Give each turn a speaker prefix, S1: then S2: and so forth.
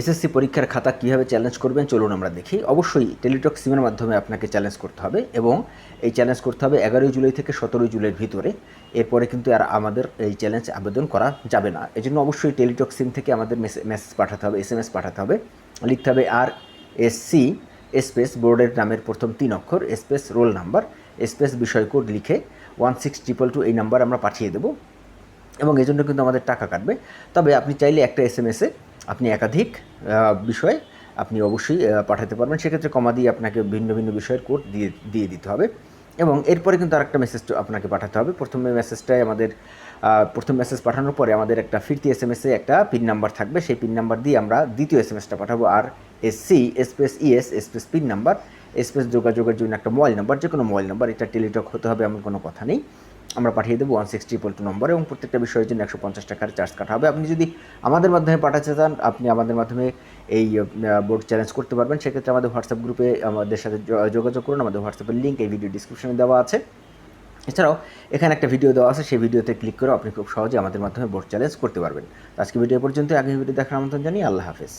S1: SSC পরীক্ষার খাতা কীভাবে চ্যালেঞ্জ করবেন চলুন আমরা দেখি। অবশ্যই টেলিটক সিমের মাধ্যমে আপনাকে চ্যালেঞ্জ করতে হবে এবং এই চ্যালেঞ্জ করতে হবে এগারোই জুলাই থেকে সতেরোই জুলাইয়ের ভিতরে। এরপরে কিন্তু আর আমাদের এই চ্যালেঞ্জ আবেদন করা যাবে না। এই জন্য অবশ্যই টেলিটক সিম থেকে আমাদের মেসেজ পাঠাতে হবে এস পাঠাতে হবে। লিখতে হবে আর এস সি স্পেস বোর্ডের নামের প্রথম তিন অক্ষর স্পেস রোল নাম্বার স্পেস বিষয় কোড লিখে ওয়ান সিক্স ট্রিপল টু এই নাম্বার আমরা পাঠিয়ে দেবো। এবং এই জন্য কিন্তু আমাদের টাকা কাটবে। তবে আপনি চাইলে একটা এস এম এসে আপনি একাধিক বিষয় আপনি অবশ্যই পাঠাতে পারবেন। সেক্ষেত্রে কমা দিয়ে আপনাকে ভিন্ন ভিন্ন বিষয়ের কোড দিয়ে দিয়ে দিতে হবে। এবং এরপরে কিন্তু আরেকটা মেসেজ আপনাকে পাঠাতে হবে। প্রথমে মেসেজটাই আমাদের প্রথম মেসেজ পাঠানোর পরে আমাদের একটা ফিরতি এস এম এসে একটা পিন নাম্বার থাকবে। সেই পিন নাম্বার দিয়ে আমরা দ্বিতীয় এস এম এসটা পাঠাবো আর S C space ES space pin number space যোগাযোগের জন্য একটা মোবাইল নাম্বার যে কোনো মোবাইল নাম্বার এটা টেলিটক হতে হবে, এমন কোনো কথা নেই। আমরা পাঠিয়ে দেবো one six triple two number এবং প্রত্যেকটা বিষয়ের জন্য একশো পঞ্চাশ টাকার চার্জ কাটা হবে। আপনি যদি আমাদের মাধ্যমে পাঠাতে চান, আপনি আমাদের মাধ্যমে এই বোর্ড চ্যালেঞ্জ করতে পারবেন। সেক্ষেত্রে আমাদের হোয়াটসঅ্যাপ গ্রুপে আমাদের সাথে যোগাযোগ করুন। আমাদের হোয়াটসঅ্যাপের লিঙ্ক এই ভিডিও ডিসক্রিপশনে দেওয়া আছে। এছাড়াও এখানে একটা ভিডিও দেওয়া আছে। সেই ভিডিওতে ক্লিক করে আপনি খুব সহজে আমাদের মাধ্যমে বোর্ড চ্যালেঞ্জ করতে পারবেন। আজকে ভিডিও পর্যন্ত আগে ভিডিও দেখার আমন্ত্রণ জানিয়ে আল্লাহ হাফেজ।